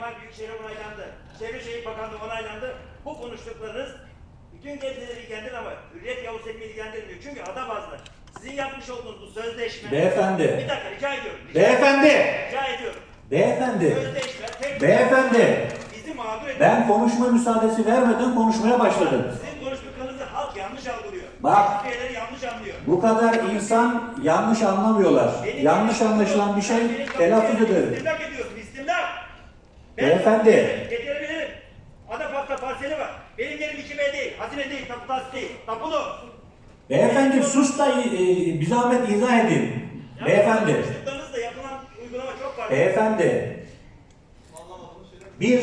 Mimar Büyükşehir onaylandı. Çevre Şehir Bakanlığı onaylandı. Bu konuştuklarınız bütün gençleri ilgilendirir ama Hürriyet Yavuz Selim'i ilgilendirmiyor. Çünkü ada bazlı. Sizin yapmış olduğunuz bu sözleşme... Beyefendi. Bir dakika rica ediyorum. Rica, Beyefendi! rica ediyorum. Beyefendi! Sözleşme tek Beyefendi! bizi mağdur ediyor. Ben konuşma müsaadesi vermeden konuşmaya başladım. Sizin konuştuklarınızı halk yanlış algılıyor. Bak. Meclis üyeleri yanlış anlıyor. Bu kadar insan yanlış anlamıyorlar. Benim Yanlış anlaşılan bir şey telaffuz ederim. İstimlak. Ben Beyefendi. Getirebilirim. Ada parkta parseli var. Benim yerim 2B değil, hazine değil, tapu tahsis değil. Tapulu. Beyefendi sus da e, bir zahmet izah edin. Ya Beyefendi. Konuştuklarınızda yapılan uygulama çok farklı. Beyefendi. Bir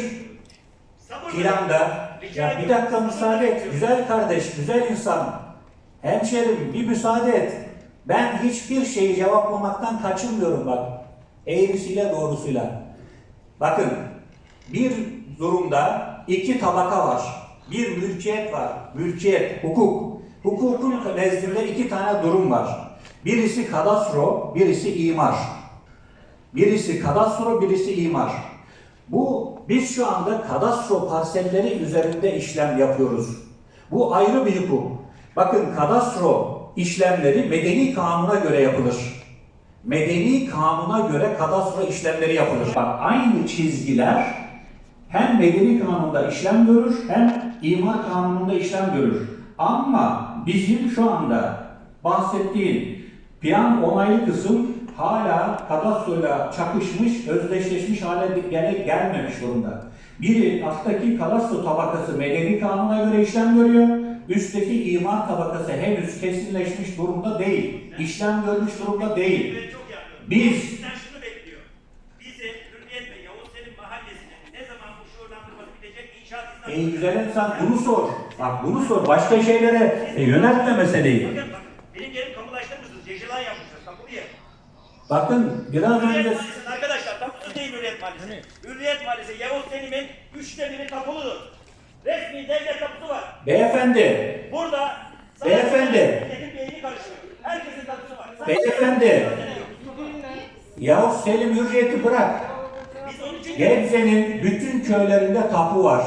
Sabır planda ya bir dakika müsaade et. Güzel kardeş, güzel insan. Hemşerim bir müsaade et. Ben hiçbir şeyi cevaplamaktan kaçınmıyorum bak. Eğrisiyle doğrusuyla. Bakın bir durumda iki tabaka var. Bir mülkiyet var. Mülkiyet, hukuk. Hukukun nezdinde iki tane durum var. Birisi kadastro, birisi imar. Birisi kadastro, birisi imar. Bu biz şu anda kadastro parselleri üzerinde işlem yapıyoruz. Bu ayrı bir hukuk. Bakın kadastro işlemleri medeni kanuna göre yapılır. Medeni kanuna göre kadastro işlemleri yapılır. Bak aynı çizgiler hem medeni kanunda işlem görür hem imar kanununda işlem görür. Ama bizim şu anda bahsettiğim plan onaylı kısım hala kadastroyla çakışmış, özdeşleşmiş hale gele gelmemiş durumda. Biri alttaki kadastro tabakası medeni kanuna göre işlem görüyor. Üstteki imar tabakası henüz kesinleşmiş durumda değil. İşlem görmüş durumda değil. Biz Bizden şunu bekliyor. Bizi Hürriyet ve Yavuz Selim Mahallesi'nin ne zaman bu şuurlandırması bitecek Ey güzel insan bunu sor. Bak bunu sor. Başka şeylere e, yöneltme meseleyi. Bakın bakın. Benim yerim kamulaştırmışsınız. Yeşilay yapmışsınız. Kapılı yer. Bakın biraz Hürriyet önce Mahallesi'nin arkadaşlar tapusuz değil Hürriyet Mahallesi. Hürriyet Mahallesi Yavuz Selim'in üçte biri tapuludur. Resmi devlet tapusu var. beyefendi, Burada Beyefendi. Herkesin tapusu var. Sadece Beyefendi. Yavuz Selim Hürriyet'i bırak. Gebze'nin bütün köylerinde tapu var.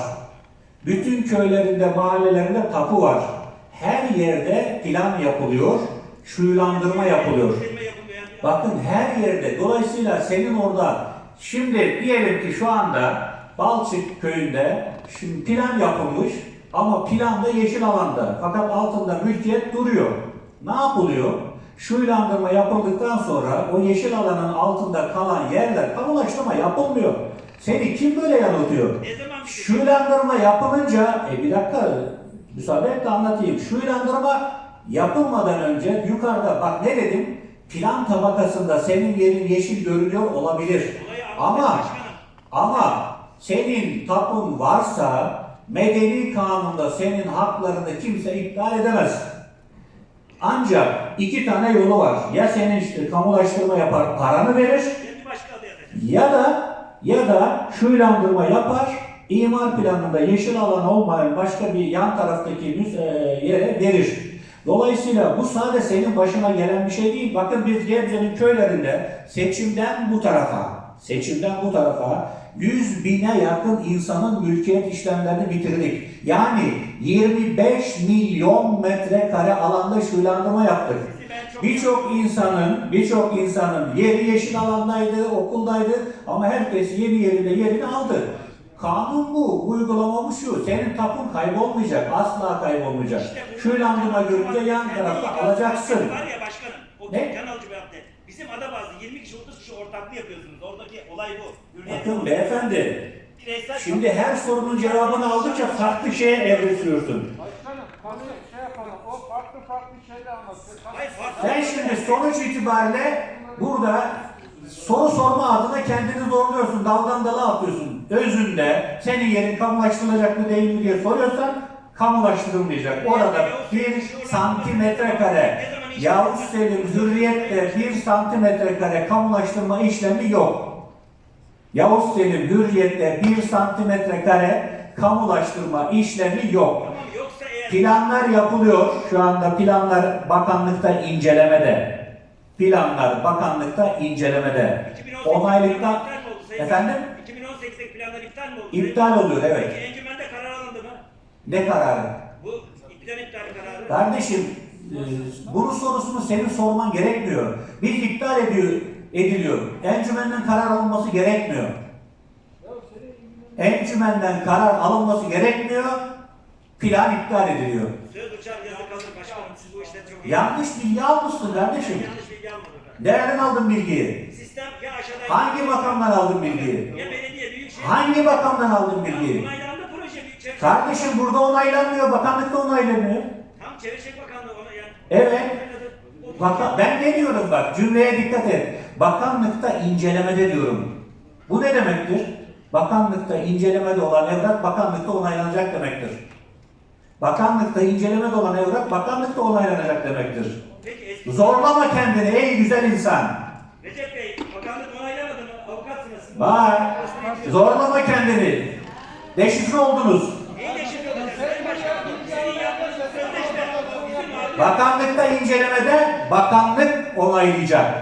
Bütün köylerinde, mahallelerinde tapu var. Her yerde plan yapılıyor, şuyulandırma yapılıyor. Bakın her yerde. Dolayısıyla senin orada şimdi diyelim ki şu anda Balçık köyünde şimdi plan yapılmış ama planda yeşil alanda fakat altında mülkiyet duruyor. Ne yapılıyor? Şuylandırma yapıldıktan sonra o yeşil alanın altında kalan yerler kamulaştırma yapılmıyor. Seni kim böyle yanıltıyor? Ne zaman bitecek? Şuylandırma yapılınca, e bir dakika müsaade et de anlatayım. Şuylandırma yapılmadan önce yukarıda bak ne dedim? Plan tabakasında senin yerin yeşil görünüyor olabilir. Olayı Ama başkanım. ama senin tapun varsa medeni kanunda senin haklarını kimse iptal edemez. Ancak iki tane yolu var. Ya senin işte kamulaştırma yapar, paranı verir bir ya da ya da şuylandırma yapar, imar planında yeşil alan olmayan başka bir yan taraftaki e, yere verir. Dolayısıyla bu sadece senin başına gelen bir şey değil. Bakın biz Gebze'nin köylerinde seçimden bu tarafa, seçimden bu tarafa 100 bine yakın insanın mülkiyet işlemlerini bitirdik. Yani 25 milyon metrekare alanda şuylandırma yaptık. Birçok insanın, birçok insanın yeri yeşil alandaydı, okuldaydı ama herkes yeni yerinde yerini aldı. Kanun bu, uygulama bu şu. Senin tapun kaybolmayacak, asla kaybolmayacak. Şu landırma görünce yan tarafta alacaksın. Var ya başkanım, o Ne? can alıcı bir madde. Bizim ada bazı 20 kişi 30 kişi ortaklığı yapıyorsunuz. Oradaki olay bu. Hürriyet Bakın beyefendi, şimdi her sorunun cevabını aldıkça farklı şeye evriliyorsun. Başkanım konuyu şey yapalım. O farklı farklı şeyler anlatıyor. Sen şimdi sonuç itibariyle burada soru sorma adına kendini zorluyorsun, daldan dala atıyorsun. Özünde senin yerin kamulaştırılacak mı değil mi diye soruyorsan kamulaştırılmayacak. Orada bir santimetre kare Yavuz Selim Hürriyet'te bir santimetre kare kamulaştırma işlemi yok. Yavuz Selim Hürriyet'te bir santimetre kare kamulaştırma işlemi yok. Tamam eğer Planlar yapılıyor. Şu anda planlar bakanlıkta incelemede. Planlar bakanlıkta incelemede. 2018 Onaylıktan iptal efendim Başkanım? 2018'deki planlar iptal mi oldu? İptal oluyor, evet. Peki encümende karar alındı mı? Ne kararı? Bu plan iptal kararı. Kardeşim, e, bunun sorusunu senin sorman gerekmiyor. Bir iptal ediyor, ediliyor. Encümenden karar alınması gerekmiyor. Encümenden karar alınması gerekmiyor. Plan iptal ediliyor. Yanlış bilgi almışsın kardeşim. Nereden aldın bilgiyi? Sistem ya aşağıdan... Hangi makamdan aldın bilgiyi? Ya belediye büyükşehir. Hangi makamdan aldın bilgiyi? Kardeşim burada onaylanmıyor, bakanlıkta onaylanıyor. Tam Çevre Bakanlığı ona yani. Evet. Onayladı. O- Baka, ben ne diyorum bak cümleye dikkat et. Bakanlıkta incelemede diyorum. Bu ne demektir? Bakanlıkta incelemede olan evrak bakanlıkta onaylanacak demektir. Bakanlıkta incelemede olan evrak bakanlıkta onaylanacak demektir. Peki eski... Zorlama kendini ey güzel insan. Recep Bey, bakanlık onaylamadı mı? Avukatsınız. Vay. Zorlama kendini. Deşifre oldunuz. Neyi deşifre olacak? Sayın Başkanım, sözleşme bizim Bakanlıkta incelemede bakanlık onaylayacak.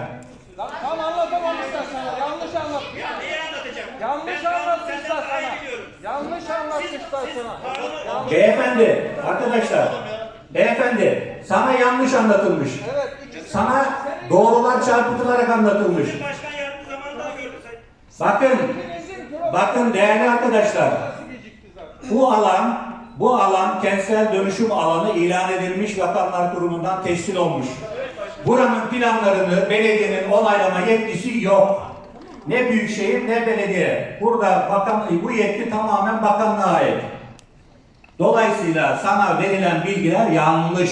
Lan tam anlatamamışlar sana. Yanlış anlat. Ya neyi anlatacağım? Yanlış kanunu anlatmışlar sana. Yanlış anlatmışlar Siz sana. Beyefendi, arkadaşlar. Beyefendi, sana yanlış anlatılmış. Evet. Sana doğrular çarpıtılarak anlatılmış. Bakın, bakın değerli arkadaşlar. Bu alan, bu alan kentsel dönüşüm alanı ilan edilmiş Bakanlar Kurulu'ndan tescil olmuş. Buranın planlarını belediyenin onaylama yetkisi yok. Ne büyükşehir ne belediye. Burada bakan, bu yetki tamamen bakanlığa ait. Dolayısıyla sana verilen bilgiler yanlış.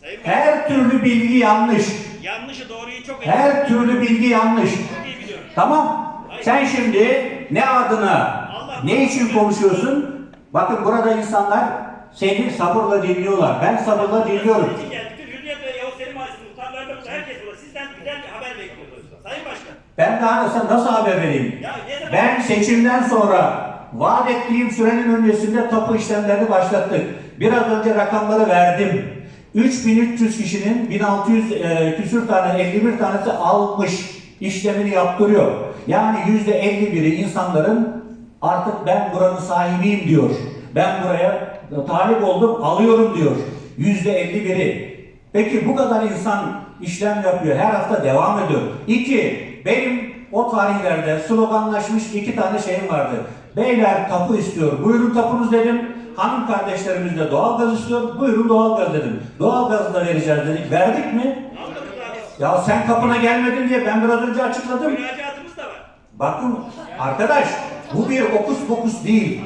Sayın Her türlü bilgi yanlış. yanlışı doğruyu çok iyi, Her türlü bilgi yanlış. çok iyi biliyorum. Tamam. Sen şimdi ne adına, ne için konuşuyorsun? Bakın burada insanlar seni sabırla dinliyorlar. Ben sabırla dinliyorum. Sizin için geldik. Bütün Hürriyet ve Yavuz Selim Mahallesi muhtarları da burada, herkes burada. Sizden güzel bir haber bekliyoruz. Sayın Başkan. Ben daha nasıl, nasıl haber vereyim? Ben seçimden sonra vaat ettiğim sürenin öncesinde tapu işlemlerini başlattık. Biraz önce rakamları verdim. 3300 kişinin 1600 e, küsür tane 51 tanesi almış işlemini yaptırıyor. Yani yüzde 51'i insanların artık ben buranın sahibiyim diyor. Ben buraya talip oldum alıyorum diyor. Yüzde 51'i. Peki bu kadar insan işlem yapıyor. Her hafta devam ediyor. İki, benim o tarihlerde sloganlaşmış iki tane şeyim vardı. Beyler tapu istiyor. Buyurun tapunuz dedim. Hanım kardeşlerimiz de doğalgaz istiyor. Buyurun doğalgaz dedim. Doğalgazı da vereceğiz dedik. Verdik mi? Ya sen kapına gelmedin diye ben biraz önce açıkladım. Müracaatımız da var. Bakın arkadaş bu bir okus pokus değil.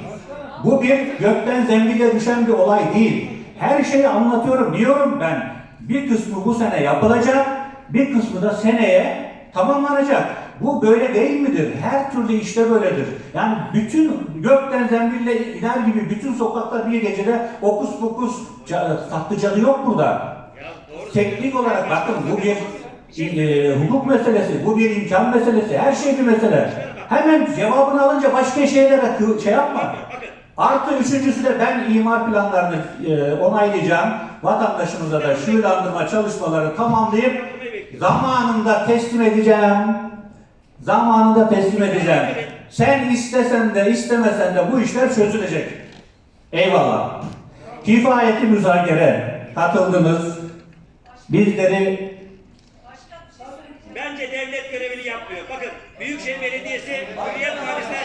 Bu bir gökten zembille düşen bir olay değil. Her şeyi anlatıyorum diyorum ben. Bir kısmı bu sene yapılacak, bir kısmı da seneye tamamlanacak. Bu böyle değil midir? Her türlü işte böyledir. Yani bütün gökten zembille iner gibi bütün sokaklar bir gecede okus pokus ca- tatlı cadı yok burada. Teknik olarak bakın bu bir e, hukuk meselesi, bu bir imkan meselesi, her şey bir mesele. Hemen cevabını alınca başka şeylere şey yapma. Artı üçüncüsü de ben imar planlarını e, onaylayacağım. Vatandaşımıza da şuurlandırma çalışmaları tamamlayıp zamanında teslim edeceğim. Zamanında teslim edeceğim. Sen istesen de istemesen de bu işler çözülecek. Eyvallah. Kifayeti müzakere katıldınız. Bizleri Bence devlet görevini yapmıyor. Bakın Büyükşehir Belediyesi Hürriyet Mahallesi'ne